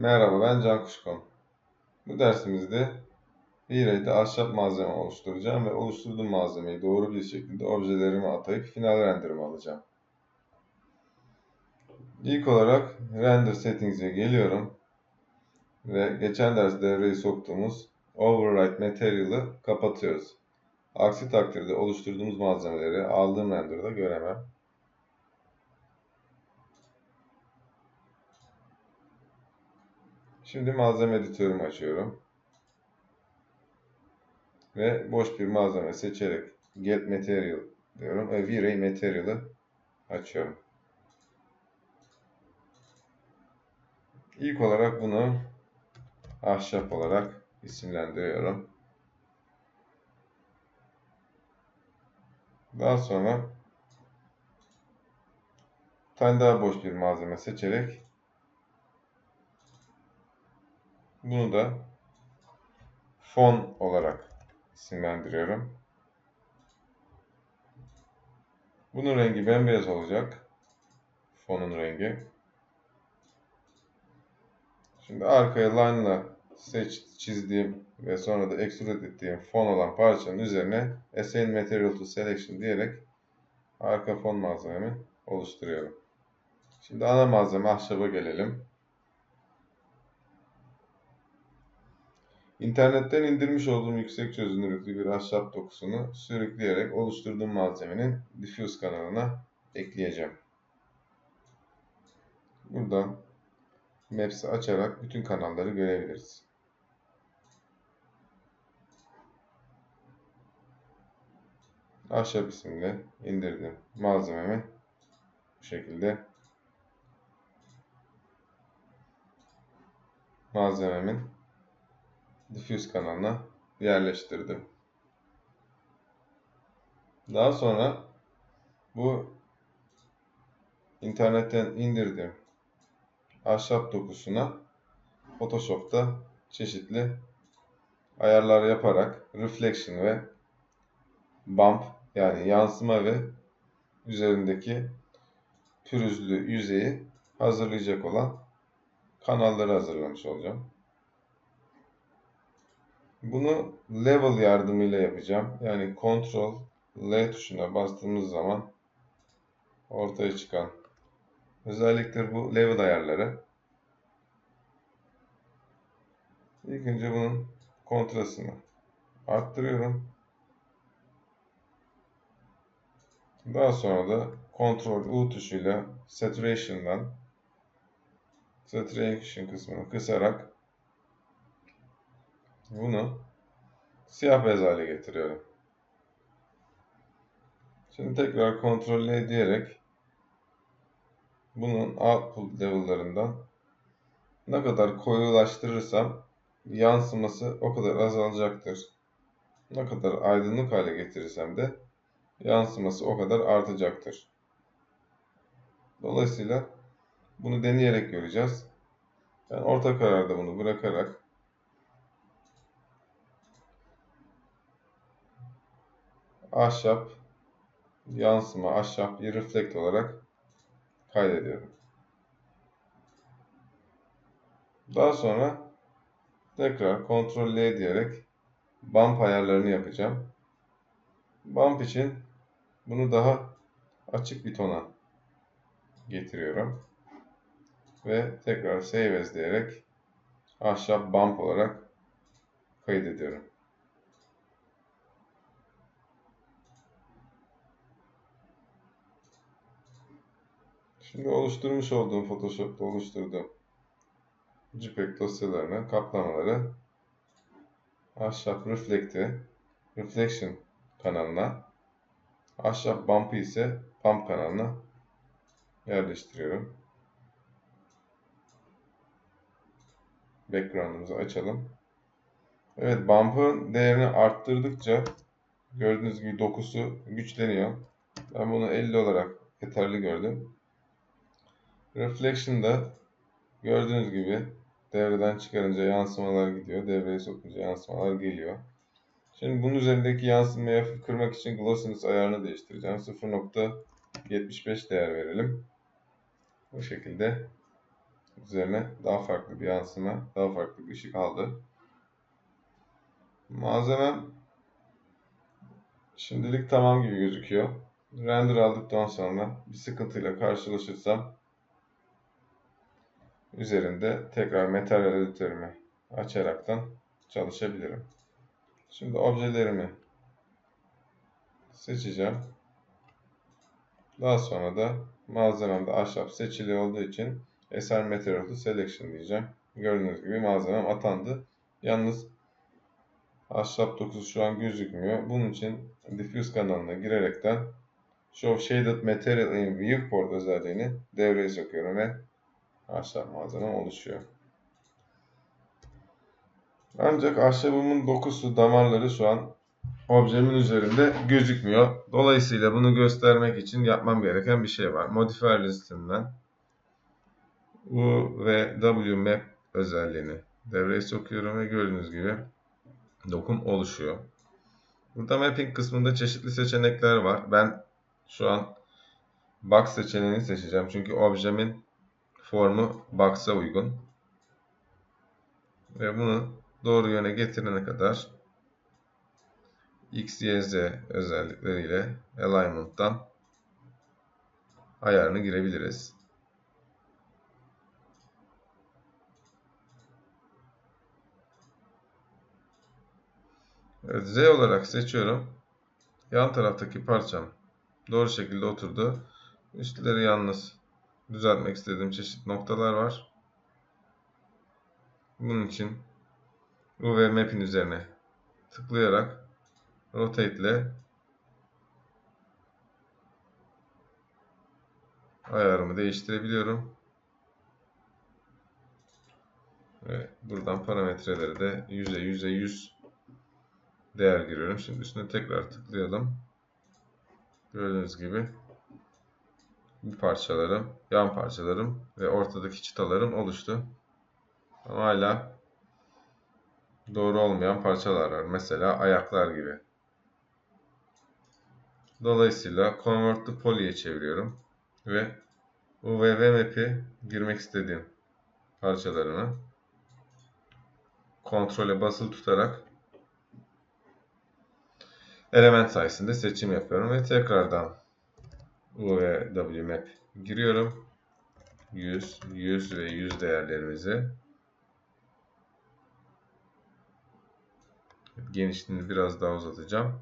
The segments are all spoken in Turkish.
Merhaba ben Can Kuşkon. Bu dersimizde V-Ray'de ahşap malzeme oluşturacağım ve oluşturduğum malzemeyi doğru bir şekilde objelerime atayıp final renderimi alacağım. İlk olarak Render Settings'e geliyorum ve geçen ders devreye soktuğumuz Override Material'ı kapatıyoruz. Aksi takdirde oluşturduğumuz malzemeleri aldığım render'da göremem. Şimdi malzeme editörümü açıyorum. Ve boş bir malzeme seçerek Get Material diyorum ve V-Ray Material'ı açıyorum. İlk olarak bunu ahşap olarak isimlendiriyorum. Daha sonra tane daha boş bir malzeme seçerek bunu da fon olarak isimlendiriyorum. Bunun rengi bembeyaz olacak. Fonun rengi. Şimdi arkaya line'la seç, çizdiğim ve sonra da extrude ettiğim fon olan parçanın üzerine Assign Material to Selection diyerek arka fon malzememi oluşturuyorum. Şimdi ana malzeme ahşaba gelelim. İnternetten indirmiş olduğum yüksek çözünürlüklü bir ahşap dokusunu sürükleyerek oluşturduğum malzemenin diffuse kanalına ekleyeceğim. Buradan Maps'i açarak bütün kanalları görebiliriz. Ahşap isimli indirdim malzememi bu şekilde malzememin diffuse kanalına yerleştirdim. Daha sonra bu internetten indirdiğim ahşap dokusuna Photoshop'ta çeşitli ayarlar yaparak reflection ve bump yani yansıma ve üzerindeki pürüzlü yüzeyi hazırlayacak olan kanalları hazırlamış olacağım. Bunu level yardımıyla yapacağım. Yani Ctrl L tuşuna bastığımız zaman ortaya çıkan özelliktir bu level ayarları. İlk önce bunun kontrasını arttırıyorum. Daha sonra da Ctrl U tuşuyla Saturation'dan Saturation kısmını kısarak bunu siyah beyaz hale getiriyorum. Şimdi tekrar kontrol L diyerek bunun output level'larından ne kadar koyulaştırırsam yansıması o kadar azalacaktır. Ne kadar aydınlık hale getirirsem de yansıması o kadar artacaktır. Dolayısıyla bunu deneyerek göreceğiz. Ben orta kararda bunu bırakarak ahşap yansıma, ahşap bir reflekt olarak kaydediyorum. Daha sonra tekrar Ctrl L diyerek bump ayarlarını yapacağım. Bump için bunu daha açık bir tona getiriyorum. Ve tekrar Save As diyerek ahşap bump olarak kaydediyorum. Şimdi oluşturmuş olduğum Photoshop'ta oluşturduğum JPEG dosyalarını, kaplamaları ahşap reflect'i reflection kanalına ahşap bump'ı ise pump kanalına yerleştiriyorum. Background'ımızı açalım. Evet, bump'ın değerini arttırdıkça gördüğünüz gibi dokusu güçleniyor. Ben bunu 50 olarak yeterli gördüm. Reflection'da gördüğünüz gibi devreden çıkarınca yansımalar gidiyor. Devreye sokunca yansımalar geliyor. Şimdi bunun üzerindeki yansımayı kırmak için glossiness ayarını değiştireceğim. 0.75 değer verelim. Bu şekilde üzerine daha farklı bir yansıma, daha farklı bir ışık aldı. Malzemem şimdilik tamam gibi gözüküyor. Render aldıktan sonra bir sıkıntıyla karşılaşırsam üzerinde tekrar materyal editörümü açaraktan çalışabilirim. Şimdi objelerimi seçeceğim. Daha sonra da malzememde ahşap seçili olduğu için Eser Material Selection diyeceğim. Gördüğünüz gibi malzemem atandı. Yalnız ahşap dokusu şu an gözükmüyor. Bunun için Diffuse kanalına girerekten Show Shaded Material in Viewport özelliğini devreye sokuyorum ve ahşap malzemem oluşuyor. Ancak ahşabımın dokusu, damarları şu an objemin üzerinde gözükmüyor. Dolayısıyla bunu göstermek için yapmam gereken bir şey var. Modifier listemden U ve W map özelliğini devreye sokuyorum ve gördüğünüz gibi dokum oluşuyor. Burada mapping kısmında çeşitli seçenekler var. Ben şu an box seçeneğini seçeceğim. Çünkü objemin formu box'a uygun. Ve bunu doğru yöne getirene kadar X, Y, Z özellikleriyle alignment'tan ayarını girebiliriz. Evet, Z olarak seçiyorum. Yan taraftaki parçam doğru şekilde oturdu. Üstleri yalnız düzeltmek istediğim çeşitli noktalar var. Bunun için UV Map'in üzerine tıklayarak Rotate ile ayarımı değiştirebiliyorum. Ve buradan parametreleri de 100'e 100'e 100 değer giriyorum. Şimdi üstüne tekrar tıklayalım. Gördüğünüz gibi parçalarım, yan parçalarım ve ortadaki çıtalarım oluştu. Ama hala doğru olmayan parçalar var. Mesela ayaklar gibi. Dolayısıyla Convert to Poly'ye çeviriyorum. Ve UVV map'i girmek istediğim parçalarını kontrole basılı tutarak element sayesinde seçim yapıyorum ve tekrardan UVW map giriyorum. 100, 100 ve 100 değerlerimizi genişliğini biraz daha uzatacağım.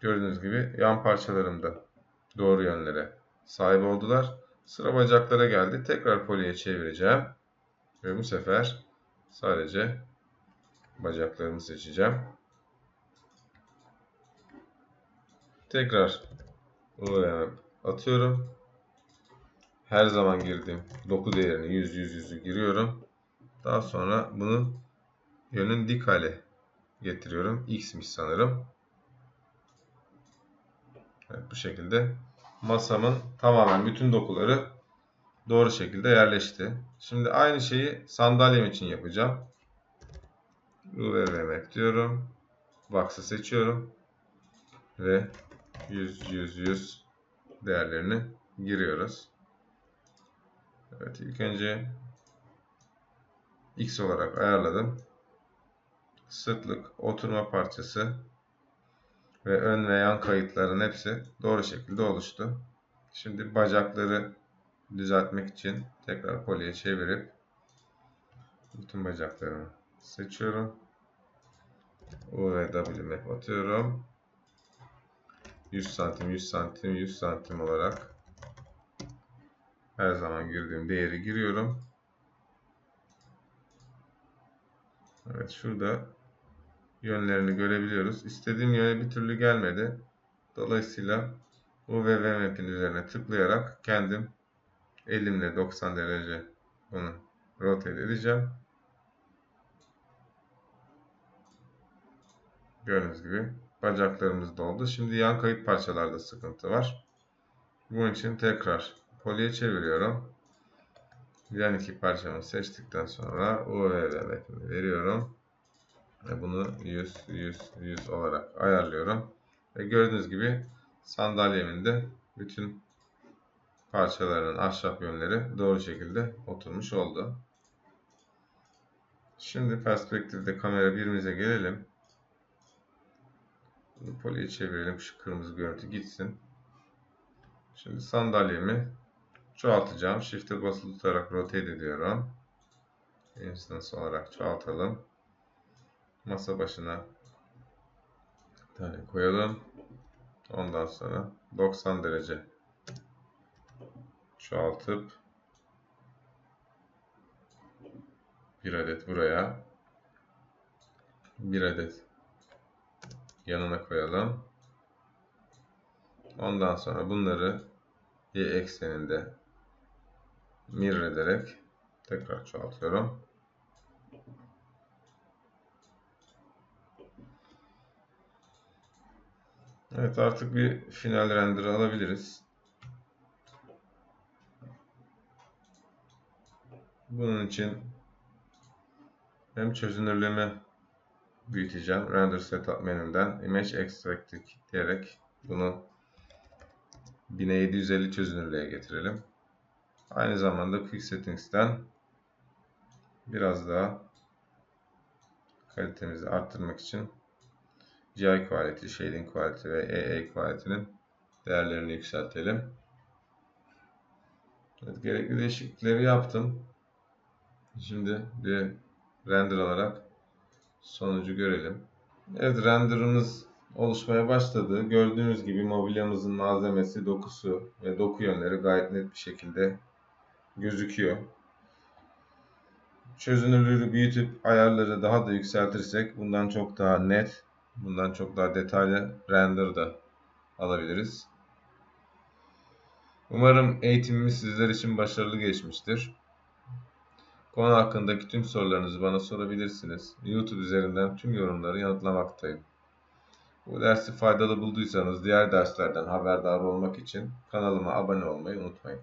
Gördüğünüz gibi yan parçalarım da doğru yönlere sahip oldular. Sıra bacaklara geldi. Tekrar poliye çevireceğim. Ve bu sefer sadece bacaklarımı seçeceğim. Tekrar UVM atıyorum. Her zaman girdiğim doku değerini 100 100 100'ü giriyorum. Daha sonra bunu yönün dik hale getiriyorum. X'miş sanırım. Evet, bu şekilde masamın tamamen bütün dokuları doğru şekilde yerleşti. Şimdi aynı şeyi sandalyem için yapacağım. UV map diyorum. Box'ı seçiyorum. Ve 100 100 100 değerlerini giriyoruz. Evet ilk önce X olarak ayarladım. Sırtlık oturma parçası ve ön ve yan kayıtların hepsi doğru şekilde oluştu. Şimdi bacakları düzeltmek için tekrar poliye çevirip bütün bacaklarını seçiyorum. U ve W map atıyorum. 100 santim, 100 santim, 100 santim olarak her zaman girdiğim değeri giriyorum. Evet şurada yönlerini görebiliyoruz. İstediğim yöne bir türlü gelmedi. Dolayısıyla bu VV map'in üzerine tıklayarak kendim elimle 90 derece bunu rotate edeceğim. Gördüğünüz gibi bacaklarımız doldu. Şimdi yan kayıt parçalarda sıkıntı var. Bunun için tekrar poliye çeviriyorum. Yan iki parçamı seçtikten sonra UV map'imi veriyorum. Ve bunu 100, 100, 100 olarak ayarlıyorum. Ve gördüğünüz gibi sandalyemin de bütün parçaların ahşap yönleri doğru şekilde oturmuş oldu. Şimdi perspektifte kamera birimize gelelim. Bunu poliye çevirelim. Şu kırmızı görüntü gitsin. Şimdi sandalyemi çoğaltacağım. Shift'e basılı tutarak rotate ediyorum. Instance olarak çoğaltalım. Masa başına bir tane koyalım. Ondan sonra 90 derece çoğaltıp bir adet buraya bir adet yanına koyalım. Ondan sonra bunları y ekseninde mirror ederek tekrar çoğaltıyorum. Evet artık bir final render alabiliriz. Bunun için hem çözünürlüğümü büyüteceğim. Render Setup menünden Image Extracting diyerek bunu 1750 çözünürlüğe getirelim. Aynı zamanda Quick Settings'ten biraz daha kalitemizi arttırmak için GI Quality, Shading Quality ve AA Quality'nin değerlerini yükseltelim. Evet, gerekli değişiklikleri yaptım. Şimdi bir render alarak sonucu görelim. Evet renderımız oluşmaya başladı. Gördüğünüz gibi mobilyamızın malzemesi, dokusu ve doku yönleri gayet net bir şekilde gözüküyor. Çözünürlüğü büyütüp ayarları daha da yükseltirsek bundan çok daha net, bundan çok daha detaylı render da alabiliriz. Umarım eğitimimiz sizler için başarılı geçmiştir. Konu hakkındaki tüm sorularınızı bana sorabilirsiniz. YouTube üzerinden tüm yorumları yanıtlamaktayım. Bu dersi faydalı bulduysanız diğer derslerden haberdar olmak için kanalıma abone olmayı unutmayın.